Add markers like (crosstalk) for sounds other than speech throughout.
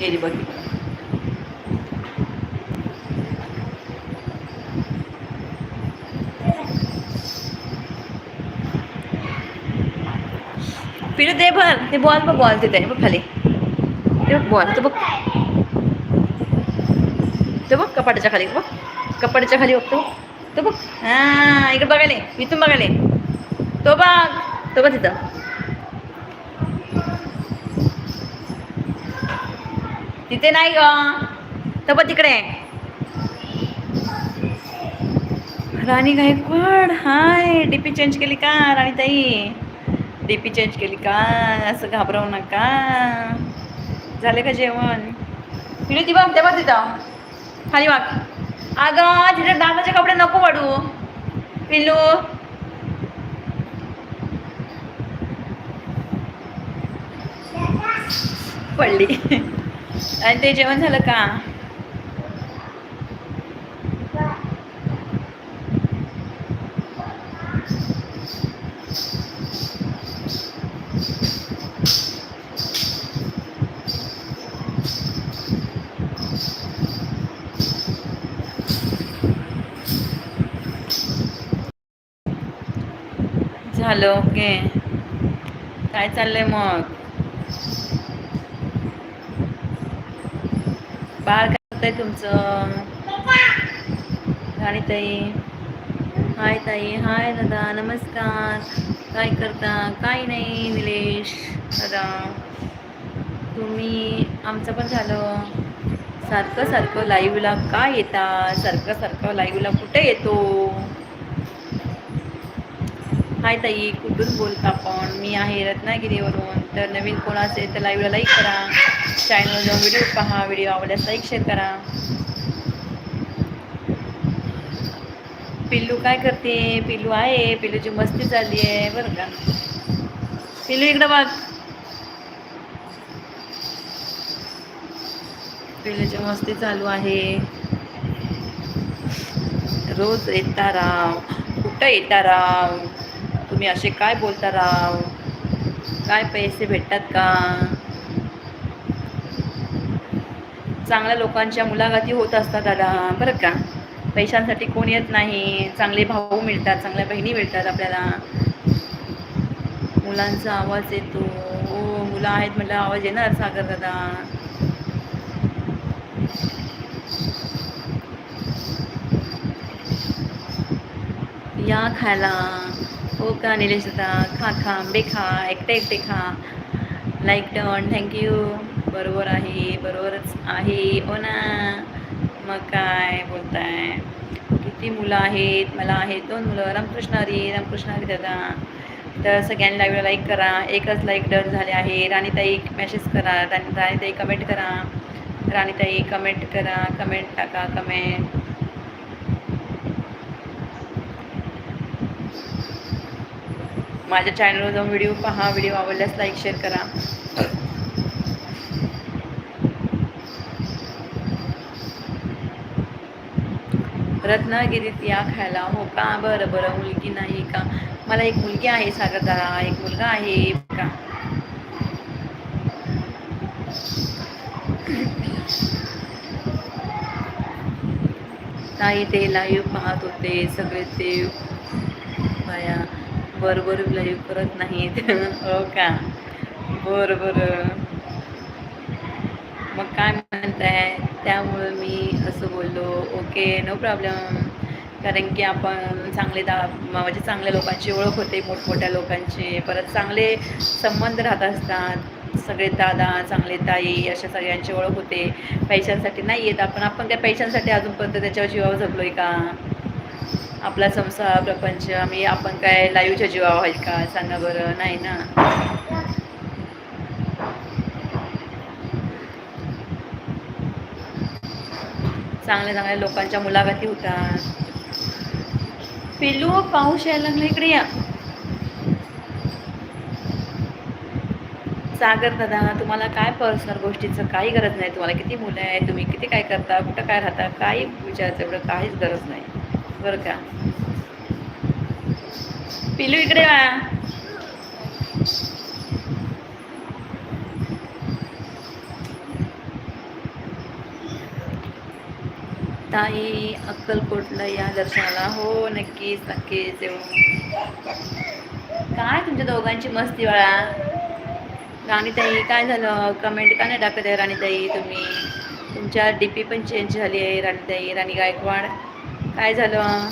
गेली बघितलं फिर दे भर. ते बॉल बघ बॉल तिथे. बघ खाली. ते बघ बॉल. तो बघ. तो बघ कपाटाच्या खाली. बघ. कपाटाच्या खाली बघतो. तो बघ. हां इकडे बघायला. इथून बघायला. तो बघ. तो बघ तिथं. तिथे नाही ग. तर बघ तिकडे. Rani Gaikwad hi. DP change केली का राणी ताई डीपी चेंज केली का असं घाबरवू नका. झाले का जेवण? पिढी ती बघ तेव्हा तिथं. खाली वाग अगं तिथे दादाचे कपडे नको वाढू. पिल्लू पडली. आणि ते जेवण झालं का? झालं ओके. काय चाललंय मग? बाळ काय करतंय तुमचं? आणि ताई? हाय ताई हाय दादा नमस्कार. काय करता? काय नाही निलेश दादा. तुम्ही आमचं पण झालं. सारखं सारखं लाईव्हला का येता सारखं सारखं लाईव्हला कुठे येतो? हाय ताई कुठून बोलता आपण? मी आहे रत्नागिरीवरून. तर नवीन कोण असेल तर लाईव्हला लाईक करा. चॅनलवर जाऊन व्हिडिओ पहा व्हिडिओ आवडल्यास लाईक शेअर करा. पिल्लू काय करते? पिल्लू आहे. पिल्लूची मस्ती चालली आहे बरं का? पिल्लू इकडं बघ. पिल्लूची मस्ती चालू आहे. रोज येता राव. कुठं येता राव? तुम्ही असे काय बोलता राव? काय पैसे भेटतात का? चांगल्या लोकांच्या मुलाखती होत असतात दादा बरं का? पैशांसाठी कोण येत नाही चांगले भाऊ मिळतात चांगल्या बहिणी मिळतात आपल्याला. मुलांचा आवाज येतो. हो मुलं आहेत म्हटलं आवाज येणार सागर दादा. या खायला. हो का निलेश दादा खा खा आंबे खा एकटे एकटे खा लाईक डन थँक्यू बरोबर आहे बरोबरच आहे. हो ना? मग काय बोलताय? किती मुलं आहेत? मला आहेत दोन मुलं. रामकृष्ण हरी रामकृष्ण हरी दादा. तर सगळ्यांनी लाईव्हला लाईक करा. एकच लाईक डन झाले आहे. राणीताई मेसेज करा. राणी राणीताई कमेंट करा. राणीताई कमेंट करा. कमेंट टाका कमेंट माझ्या चॅनलवर जाऊन व्हिडिओ पहा व्हिडिओ आवडल्यास लाईक शेअर करा. रत्नागिरीत या खायला. हो का? बरं बरं. मुलगी नाही का? मला एक मुलगी आहे सागरदारा एक मुलगा आहे का ताई ते लाईव्ह पाहत होते सगळे ते बरोबर लाईव्ह करत नाहीत (laughs) हो का? बरं बरं. मग काय म्हणताय? त्यामुळं मी असं बोललो ओके नो प्रॉब्लेम कारण की आपण चांगले दा म्हणजे चांगल्या लोकांची ओळख होते मोठमोठ्या लोकांची. परत चांगले संबंध राहत असतात. सगळे दादा चांगले ताई अशा सगळ्यांची ओळख होते. पैशांसाठी नाही येत आपण. आपण त्या पैशांसाठी अजूनपर्यंत त्याच्यावर जीवावर आहे का? आपला संसार प्रपंच आम्ही आपण काय लाईव्हच्या जीवा आहे का? सांगा बरं. नाही ना? चांगल्या चांगल्या लोकांच्या मुलाखती होतात. पिल्लू पाऊस यायला लागला. इकडे या. सागर दादा तुम्हाला काय पर्सनल गोष्टीचं काही गरज नाही. तुम्हाला किती मुलं आहे तुम्ही किती काय करता? कुठं काय राहता? काही विचारायचं एवढं काहीच गरज नाही. बरं का. पिलू इकडे वा. ताई अक्कलकोटला या दर्शनाला. हो नक्कीच नक्कीच. येऊ. काय तुमच्या दोघांची मस्ती बाळा? राणीताई काय झालं? कमेंट का नाही टाकत आहे राणीताई तुम्ही? तुमच्या डी पी पण चेंज झाली आहे राणीताई राणी गायकवाड. काय झालं?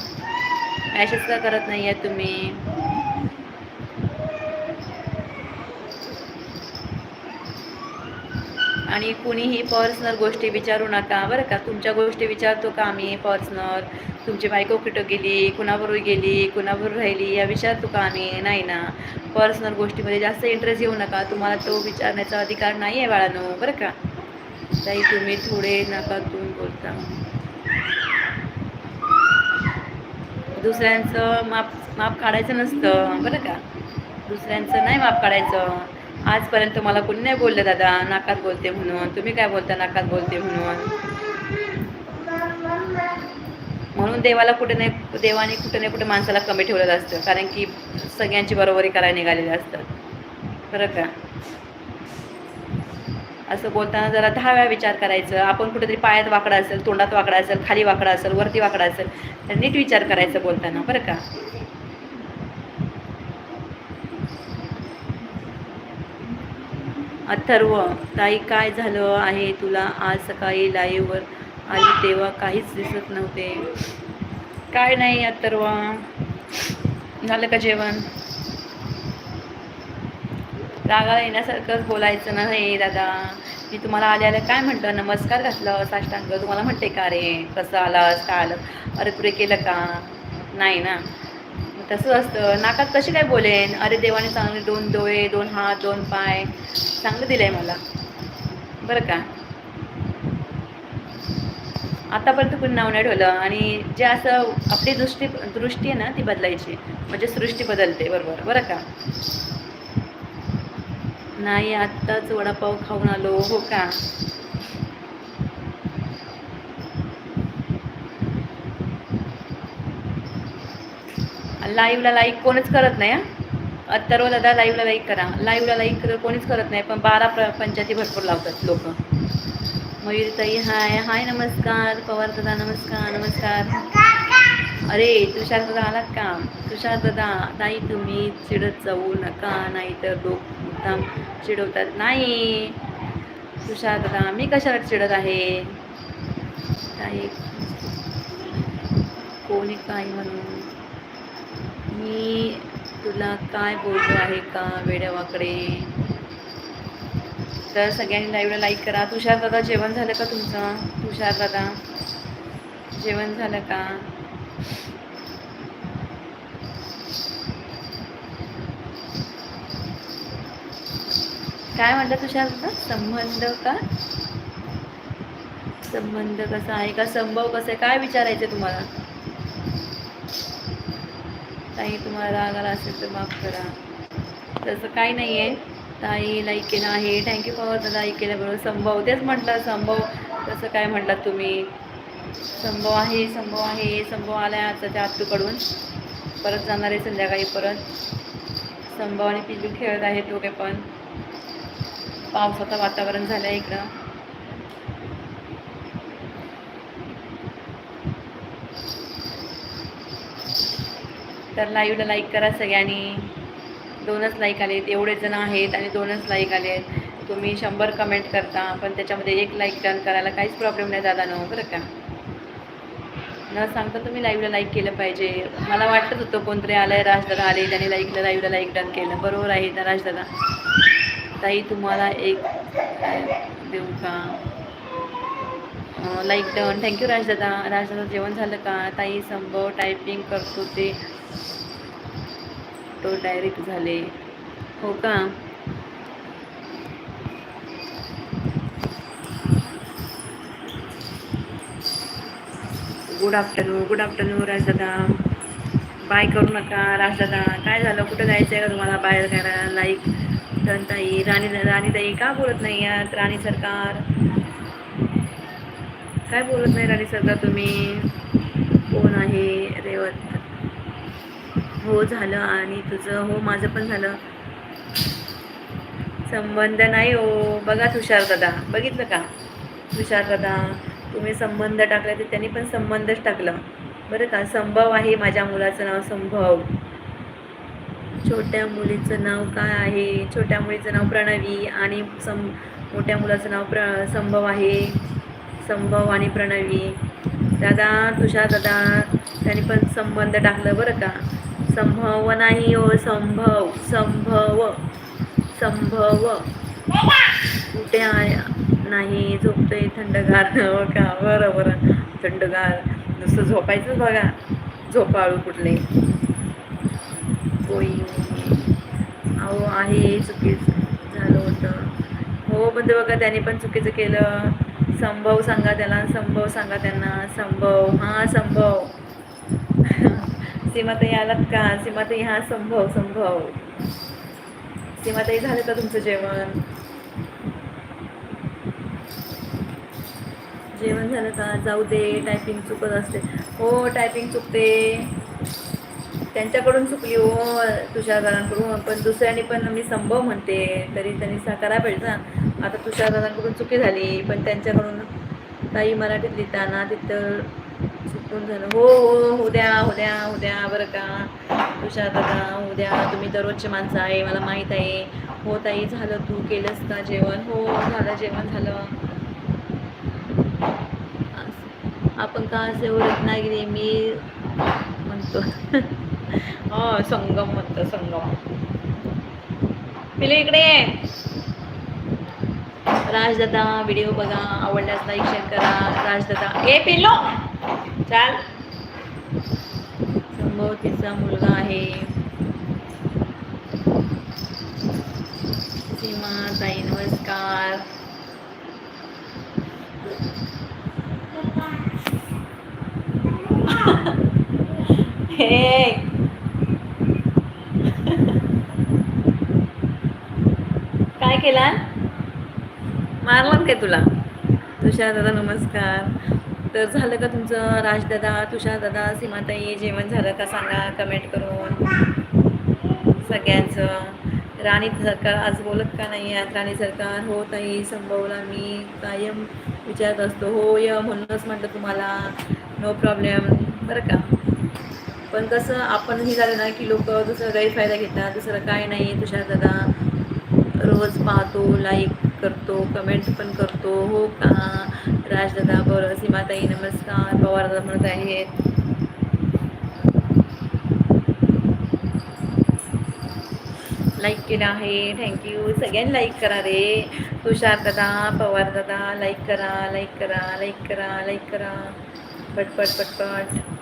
मॅसेज का करत नाही आहे तुम्ही? आणि कुणीही पर्सनल गोष्टी विचारू नका. बरं का? तुमच्या गोष्टी विचारतो का आम्ही पर्सनल तुमची बायको कुठं गेली? कुणाबरोबर गेली? कुणाबरोबर राहिली? या विचारतो का आम्ही? नाही ना. पर्सनल गोष्टीमध्ये जास्त इंटरेस्ट घेऊ नका. तुम्हाला तो विचारण्याचा अधिकार नाही आहे बाळानो. बरं का? ताई तुम्ही थोडे नका तुम्ही बोलता. दुसऱ्यांचं माप माप काढायचं नसतं बरं का? दुसऱ्यांचं नाही माप काढायचं. आजपर्यंत मला कोणी नाही बोललं दादा. नाकात बोलते म्हणून. तुम्ही काय बोलता नाकात बोलते म्हणून? म्हणून देवाला कुठे नाही देवाने कुठे नाही कुठे माणसाला कमी ठेवलेलं असतं. कारण की सगळ्यांची बरोबरी करायला निघालेली असतात. बरं का? असं बोलताना जरा दहा वेळा विचार करायचं. आपण कुठेतरी पायात वाकडा असेल तोंडात वाकडा असेल खाली वाकडा असेल वरती वाकडा असेल तर नीट विचार करायचा बोलताना बरं का? अथर्व ताई काय झालं आहे तुला? आज सकाळी लाईव्हवर आली तेव्हा काहीच दिसत नव्हते. काय नाही अथर्व. झालं का जेवण? रागाला येण्यासारखंच बोलायचं नाही दादा. मी तुम्हाला आले आले काय म्हटलं नमस्कार घातलं साष्टांग. तुम्हाला म्हणते का रे? कसं आलास? काय आलं? अरे तुरे केलं का? नाही ना. तसं असतं. नाकात कशी काय बोलेन? अरे देवाने चांगले दोन डोळे दोन हात दोन पाय. चांगलं दिलं आहे मला. बरं का? आतापर्यंत कुणी नाव नाही ठेवलं आणि जे असं आपली दृष्टी दृष्टी आहे ना ती बदलायची. म्हणजे सृष्टी बदलते बरोबर. बरं का? नाही आत्ताच वडापाव खाऊन आलो हो का? लाईव्हला लाईक कोणीच करत नाही अत्तरव दादा लाईव्हला लाईक करा. लाईव्हला लाईक कोणीच करत नाही पण बारा प्र पंचायती भरपूर लावतात लोक. मयुरीताई हाय हाय नमस्कार. पवार दादा नमस्कार नमस्कार. अरे तुषार दादा आलात का? तुषार दादा ताई तुम्ही चिडत जाऊ नका नाही तर लोक मुद्दाम चिडवतात नाही तुषार दादा मी कशाला चिडत आहे? काही कोणी काय म्हणून मी तुला काय बोलतो आहे का वेड्यावाकडे? तर सगळ्यांनी लाईव्हला लाईक करा. तुषार दादा जेवण झालं का तुमचं? तुषार दादा जेवण झालं का? काय म्हटलं तुषार? संबंध का संबंध कसा आहे का? संभव कसं आहे? काय विचारायचं तुम्हाला? ताई तुम्हाला राग आला असेल तर माफ करा. तसं काही नाही आहे ताई लाईक केलं आहे. थँक्यू फॉर दादा लाईक केल्याबरोबर संभव. तेच म्हटलं संभव. तसं काय म्हटलं तुम्ही? संभव आहे संभव आहे. संभव आला आहे आता त्या आत्तूकडून. परत जाणार आहे संध्याकाळी परत. संभव आणि पिल्लू खेळत दो काही पण. पावसाचं वातावरण झालं आहे इकडं. तर लाईव्हला लाईक करा सगळ्यांनी. दोनच लाईक आलेत एवढे जण आहेत आणि दोनच लाईक आलेत. तुम्ही शंभर कमेंट करता पण त्याच्यामध्ये एक लाईक टर्न करायला काहीच प्रॉब्लेम नाही दादा नो बरं का? न सांगता तुम्ही लाईव्हला लाईक केलं पाहिजे. मला वाटत होतं कोणतरी आलं आहे राजदादा आले त्याने लाईकला लाईव्हला लाईक डन केलं. बरोबर आहे ना राजदादा ताई तुम्हाला एक देऊ का? लाईक डन थँक्यू राजदादा. राजदादा जेवण झालं का? ताई संभव टायपिंग करतो ते तो डायरेक्ट झाले. हो का? गुड आफ्टरनून गुड आफ्टरनून राजदादा. बाय करू नका राजदादा. काय झालं? कुठं जायचं आहे का तुम्हाला बाहेर करायला लाईक टन राणी राणीताई का बोलत नाही यात? राणी सरकार. काय बोलत नाही राणी सरकार तुम्ही? कोण आहे रेवत? हो झालं आणि तुझं हो माझं पण झालं. संबंध नाही हो. बघा तुषार दादा. बघितलं का? तुषार दादा तुम्ही संबंध टाकला तर त्यांनी पण संबंधच टाकलं. बरं का? संभव आहे माझ्या मुलाचं नाव संभव. छोट्या मुलीचं नाव काय आहे? छोट्या मुलीचं नाव प्रणवी आणि सं मोठ्या मुलाचं नाव प्र संभव आहे. संभव आणि प्रणवी. दादा तुषार दादा त्यांनी पण संबंध टाकलं बरं का? संभव नाही हो संभव संभव संभव. कुठे आहे? नाही झोपतोय थंडगार. हो का? बरं बरं. थंडगार. नुसतं झोपायचंच बघा. झोपाळू कुठले? कोई अहो आहे चुकीचं झालं होतं. हो पण ते बघा त्याने पण चुकीचं केलं. संभव सांगा त्याला संभव सांगा त्यांना. संभव हां संभव. (laughs) सीमाताई आलात का? सीमाताई हा संभव संभव. सीमाताई झालं का तुमचं जेवण? जेवण झालं का? जाऊ दे टायपिंग चुकत असते. हो टायपिंग चुकते. त्यांच्याकडून चुकली हो तुषारदारांकडून पण दुसऱ्याने पण मी संभव म्हणते तरी त्यांनी सा करायला पाहिजे ना आता तुषारदारांकडून चुकी झाली पण त्यांच्याकडून ताई मराठीत लिहिताना तिथं चुकून झालं. हो हो, हो उद्या उद्या हो उद्या हो बरं का. तुषार दादा उद्या तुम्ही दररोजचे माणसं आहे मला माहीत आहे. हो ताई झालं तू केलंस का जेवण? हो झालं जेवण झालं. आपण का असे रत्नागिरी मी म्हणतो. संगम म्हणतो संगम. पिले इकडे. राजदादा व्हिडिओ बघा आवडल्यास लाईक शेअर करा. राजदादा. ए पिलो चाल. संभव तिचा मुलगा आहे. सीमा ताई नमस्कार. (laughs) हे काय केला मारलं काय तुला? तुषार दादा नमस्कार. तर झालं का तुमचं? राजदादा तुषार दादा सीमाताई जेवण झालं का सांगा कमेंट करून. सगळ्यांचं. राणी सरकार आज बोलत का नाही आहेत राणी सरकार हो ताई संभवला मी कायम विचारत असतो. हो य म्हणूनच म्हटलं तुम्हाला. नो प्रॉब्लेम बरं का? पण कसं आपण हे झालं ना की लोक दुसरं गैरफायदा घेतात दुसरं काय नाही तुषार दादा. रोज पाहतो लाईक करतो कमेंट पण करतो. हो का? राजदादा बरं सीमाताई नमस्कार. पवारदादा म्हणत आहेत. लाईक केलं आहे. थँक्यू सगळ्यांनी लाईक करा रे. तुषार दादा पवार दादा लाईक करा लाईक करा लाईक करा लाईक करा. पटपट पटपट.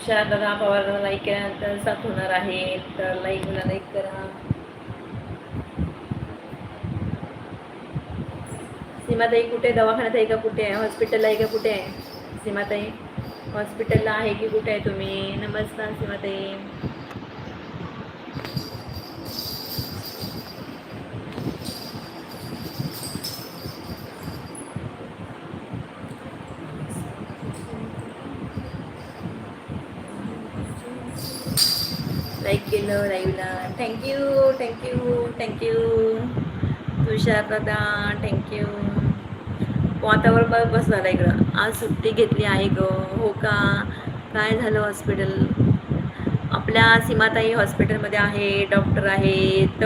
तुषार दादा पवार दादा लाईक केल्यानंतर साथ होणार आहे. तर लाईक मला लाईक करा. सीमाताई कुठे दवाखान्यात आहे का कुठे आहे? हॉस्पिटलला आहे का कुठे आहे? सीमाताई हॉस्पिटलला आहे की कुठे आहे तुम्ही? नमस्कार सीमाताई लाईक केलं लाईव्हला थँक्यू थँक्यू थँक्यू तुषार दादा थँक्यू वातावरण बघ बस झालं इकडं. आज सुट्टी घेतली आहे ग. हो का? काय झालं हॉस्पिटल आपल्या सीमाताई हॉस्पिटलमध्ये आहे डॉक्टर आहेत.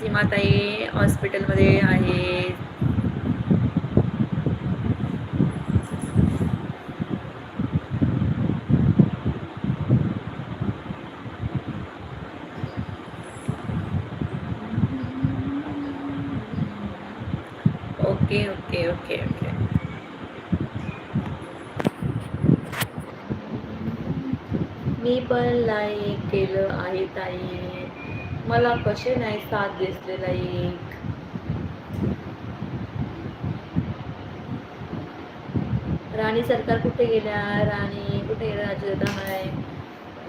सीमाताई हॉस्पिटलमध्ये आहे ओके ओके ओके ओके मी पण लाईक केलं आहे ताई. मला कसे नाही साथ दिसले लाईक राणी सरकार कुठे गेल्या? राणी कुठे गेल्या राजदा हाय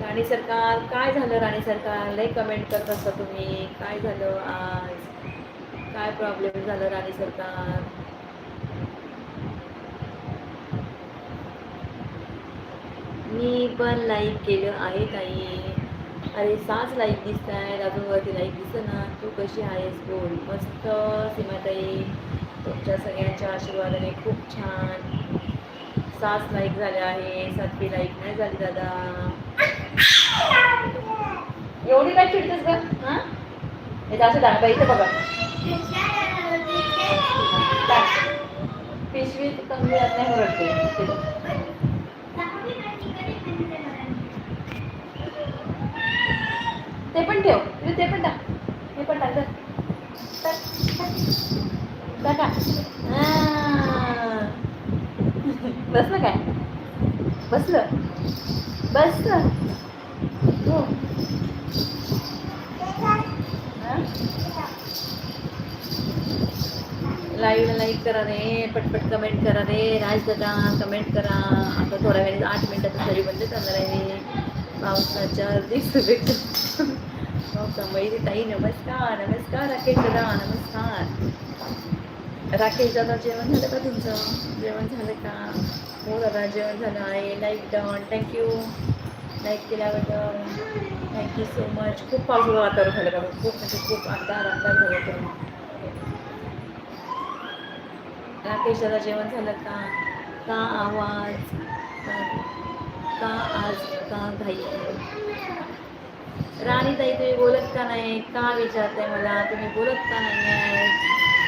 राणी सरकार काय झालं राणी सरकार? लई कमेंट करत असता तुम्ही. काय झालं आज? काय प्रॉब्लेम झालं राणी सरकार मी पण लाईक केलं आहे ताई. अरे साच लाईक दिसत आहेत अजून वरती लाईक दिसत ना तू कशी आहेस बोल. मस्त सीमाताई तुमच्या सगळ्यांच्या आशीर्वादाने खूप छान. सास लाईक झाले आहे सातवी लाईक नाही झाली दादा. एवढी काय चिडतेस का हां? असं दाखवा इथं बघा. पिशवी कमी जात नाही ओरडते ते पण ठेव. तुम्ही ते पण टाक. हे पण टाक. टाक टाका बसलं काय? बसलं. बसलं. हो. लाईव्ह लाईक करा रे. पटपट कमेंट करा रे. राज दादा कमेंट करा. आता थोड्या वेळेस आठ मिनिटात तरी बंद करणार आहे. पावसाच्या दिवस शुभेच्छा. पावसा ताई नमस्कार नमस्कार राकेश दादा नमस्कार. राकेश दादा जेवण झालं का तुमचं? जेवण झालं का? हो दादा जेवण झालं आहे. Like done thank you like केल्याबद्दल. थँक्यू सो मच खूप पावसाचं वातावरण झालं का? खूप म्हणजे खूप अंधार अंधार झालं होतं. राकेश दादा जेवण झालं का? का आवाज? का आज का घाई? राणी ताई तुम्ही बोलत का नाही? का विचारताय मला? तुम्ही बोलत का नाही? आहे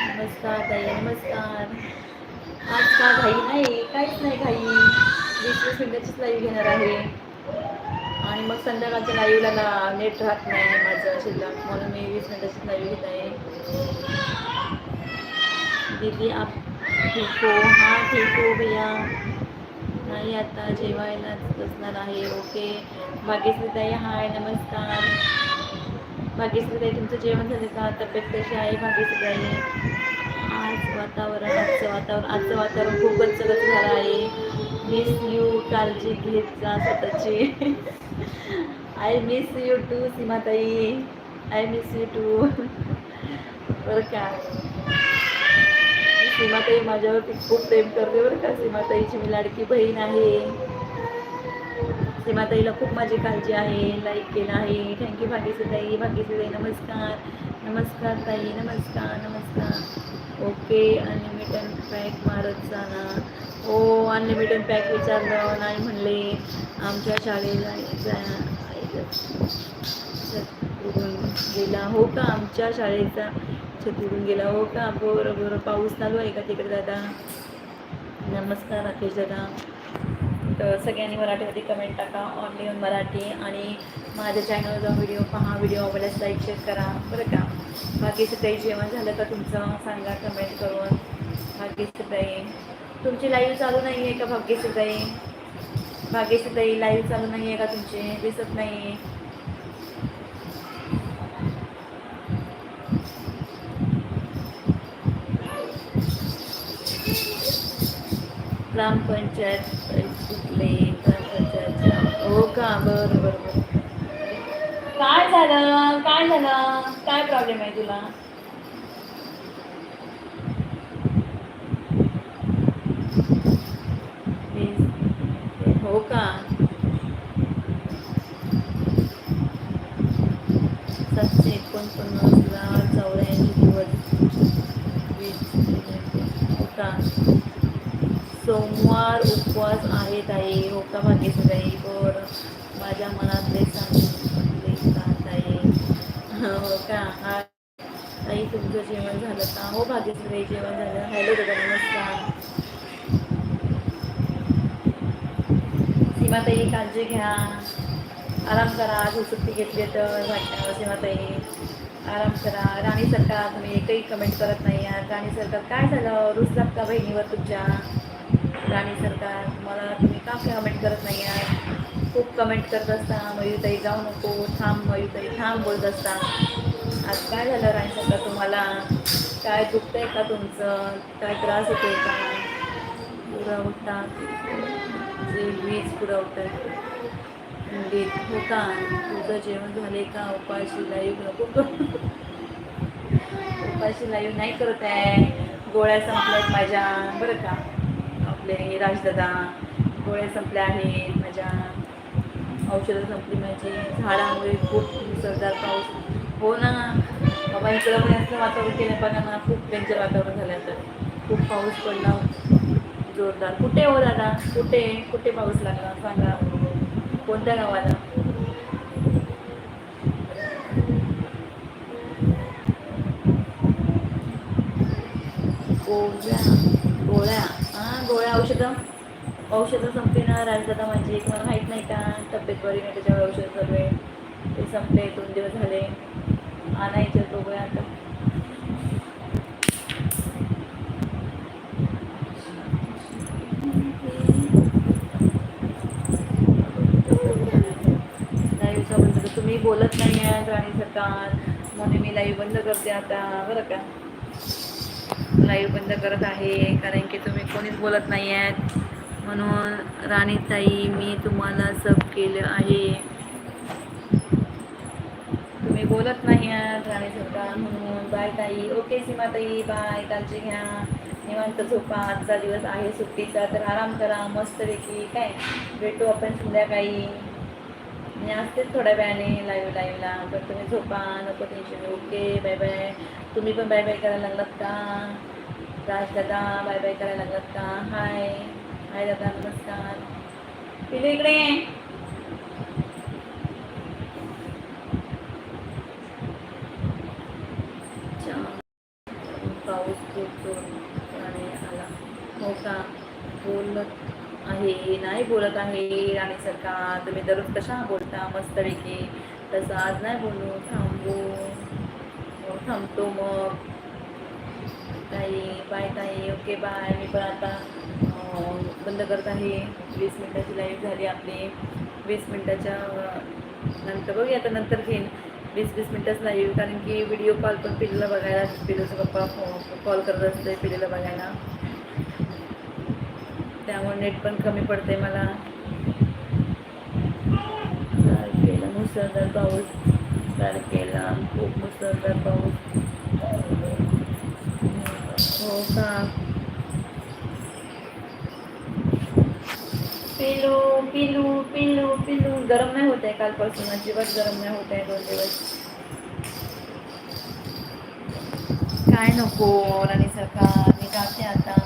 नमस्कार ताई नमस्कार. आज का घाई नाही? काहीच नाही घाई. वीस वीस मिनिटाचीच लाईव्ह घेणार आहे. आणि मग संध्याकाळच्या लाईव्हला नेट राहत नाही माझं शिल्लक. म्हणून मी वीस मिनिटाचीच लाईव्ह घेत आहे. दीदी आप ठीक हो? हां ठीक हो भैया. नाही आता जेवायलाच बसणार आहे. ओके. भाग्यश्रीताई हाय नमस्कार. भाग्यश्रीताई तुमचं जेवण झालं का? तब्येत कशी आहे भाग्यश्रीताई आज वातावरण आजचं वातावरण आजचं वातावरण खूप गच्च झालं आहे. मिस यू काळजी घेत जा स्वतःची. आय मिस यू टू सीमाताई. आय मिस यू टू बरं का? सीमाताई माझ्यावरती खूप प्रेम करते बरं का? सीमाताईची मी लाडकी बहीण आहे. सीमाताईला खूप माझी काळजी आहे लाईक केलं आहे. थँक्यू भाग्यश्रीताई. ताई नमस्कार. नमस्कार ताई. नमस्कार नमस्कार. ओके अनलिमिटेड पॅक मारत जाना. हो अनलिमिटेड पॅक विचारलं नाही म्हणले. आमच्या शाळेला गेला. हो का? आमच्या शाळेचा छतुरून गेला. हो का? बरं बरं. पाऊस चालू आहे का तिकडे दादा? नमस्कार राकेश दादा. तर सगळ्यांनी मराठीमध्ये कमेंट टाका. ऑनली ऑन मराठी आणि माझ्या चॅनलवर जाऊन व्हिडिओ पहा. व्हिडिओ आवडल्यास लाईक शेअर करा. बरं का? बाकीचं काही जेवण झालं का तुमचं? सांगा कमेंट करून. भाग्यश्रीताई तुमची लाईव्ह चालू नाही आहे का भाग्यश्रीताई? भाग्यश्रीताई लाईव्ह चालू नाही आहे का तुमचे? दिसत नाही ग्रामपंचायत ग्रामपंचायत का? बरं बरं काय झालं? काय झालं? काय प्रॉब्लेम आहे तुला? हो का? सातशे पण चौऱ्याऐंशी दिवस वीस हो का सोमवार उपवास आहे ताई. हो का भाग्यश्री बर माझ्या मनातले सांगितले ताई? हो का? हा. ताई तुमचं जेवण झालं का? हो भाग्यश्री जेवण झालं. हॅलो दादा नमस्कार. सीमाताई काळजी घ्या. आराम करा. आज सुट्टी घेतली तर वाटतं सीमाताई. आराम करा. राणी सरकार तुम्ही एकही कमेंट करत नाही आहात. राणी सरकार काय झालं? रुसलात का बहिणीवर तुमच्या? राणी सरकार मला तुम्ही का कमेंट करत नाही आहे खूप कमेंट करत असता मयुताई जाऊ नको थांब मयुताई थांब बोलत असता. आज काय झालं राणी सरकार तुम्हाला? काय दुखतं आहे का तुमचं? काय त्रास होतो आहे का उठा जे वीज पुरवतात थंडीत हो का? तुझं जेवण झाले का? उपाशी लाईव्ह नको उपाशी लाईव्ह नाही करत आहे. गोळ्या संपल्यात माझ्या. बरं का? आपले राजदादा गोळ्या संपल्या आहेत माझ्या औषधं संपली माझी झाडामुळे खूप मुसळधार पाऊस. हो ना बाबा इकडं पण असं वातावरण केलं पण खूप डेंजर वातावरण झालं तर खूप पाऊस पडला. जोरदार. कुठे हो दादा? कुठे? कुठे पाऊस लागला? सांगा. कोणत्या गावाला? गोळ्या गोळ्या गोळ्या औषधं औषधं संपली ना राजदादा माझी. एक मला माहीत नाही का तब्येत बरी नाही त्याच्यावर औषध चालू आहे. ते संपले दोन दिवस झाले. आणायचे गोळ्या आता. तुम्ही बोलत नाही आहे राणी सरकार म्हणून मी लाईव्ह बंद करते आता. बरं का? लाईव्ह बंद करत आहे कारण की तुम्ही कोणीच बोलत नाही आहेत. म्हणून राणीताई मी तुम्हाला सब केलं आहे. तुम्ही बोलत नाही आहात राणी झोपा म्हणून. बाय ताई. ओके सीमाताई. बाय काळजी घ्या. निवांत झोपा. आजचा दिवस आहे सुट्टीचा. तर आराम करा. मस्तपैकी काय? भेटू आपण संध्याकाळी. मी असतेच थोड्या वेळाने लाईव्ह लाईव्हला पण तुम्ही झोपा नको टेन्शन ओके बाय बाय तुम्ही पण बाय बाय करायला लागलात का? राज दादा बाय बाय करायला लागलात का? हाय हाय दादा नमस्कार. तिथे इकडे ये. अच्छा. पाऊस खूप जोराने आला हो का बोलत आहे नाही बोलत आहे राणी सरकार तुम्ही दररोज कशा बोलता? मस्तपैकी तसं आज नाही बोलू थांबू. थांबतो मग. ताई बाय ताई ओके बाय. मी पण आता बंद करत आहे. वीस मिनटाची लाईव्ह झाली आपली. वीस मिनटाच्या नंतर बघूया. आता नंतर घेईन. वीस वीस मिनटाच लाईव्ह कारण की व्हिडिओ कॉल पण पिल्लूला बघायला पिल्लूचा पप्पा कॉल करत असते पिल्लूला बघायला. त्यामुळे नेट पण कमी पडते मला तारखेला मुसळधार पाऊस. तारखेला खूप मुसळधार पाऊस. हो का? पिलू पिलू पिलू पिलू. गरम नाही होत आहे कालपासून. अजिबात गरम नाही होत आहे दोन दिवस. काय नको? राणी सरकार मी जाते आता.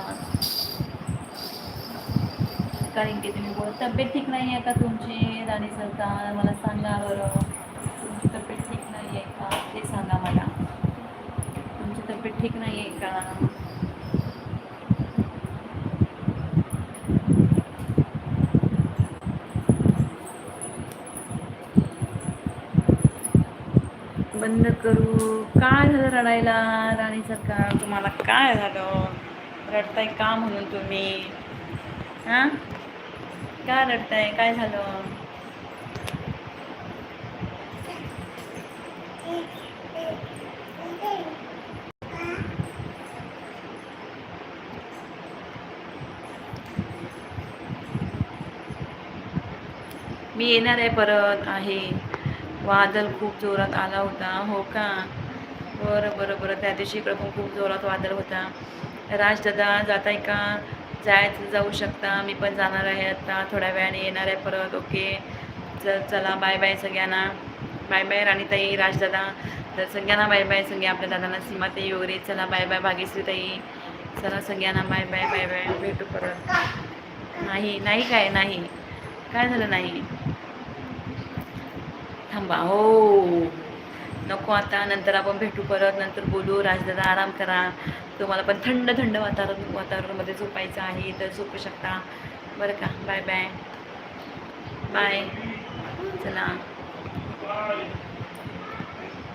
कारण की तुम्ही बोल तब्येत ठीक नाही आहे का तुमची? राणी सरकार मला सांगा बरं तुमची तब्येत ठीक नाही आहे का? ते सांगा मला. तुमची तब्येत ठीक नाही आहे का? बंद करू. काय झालं रडायला? राणी सरकार तुम्हाला काय झालं? रडताय का म्हणून तुम्ही? हां? काय रडताय? काय झालं? मी येणार आहे परत. आहे. वादळ खूप जोरात आला होता. हो का? बरं बरं बरं. त्या दिवशी इकडं पण खूप जोरात वादळ होता. राजदादा जात आहे का? जायचं जाऊ शकता. मी पण जाणार आहे आता. थोड्या वेळाने येणार आहे परत. ओके. चल चला. बाय बाय सगळ्यांना. बाय बाय राणीताई राजदादा. तर सगळ्यांना बाय बाय सगळे आपल्या दादांना सीमाताई वगैरे. चला बाय बाय भाग्यश्रीताई चला सगळ्यांना बाय बाय बाय बाय. भेटू परत. नाही नाही काय नाही. काय झालं नाही? थांबा. हो. नको आता. नंतर आपण भेटू परत. नंतर बोलू. राजदादा आराम करा. तुम्हाला पण थंड थंड वातावरण वातावरणामध्ये झोपायचं आहे तर झोपू शकता. बरं का? Bye bye. बाय. चला. Aye.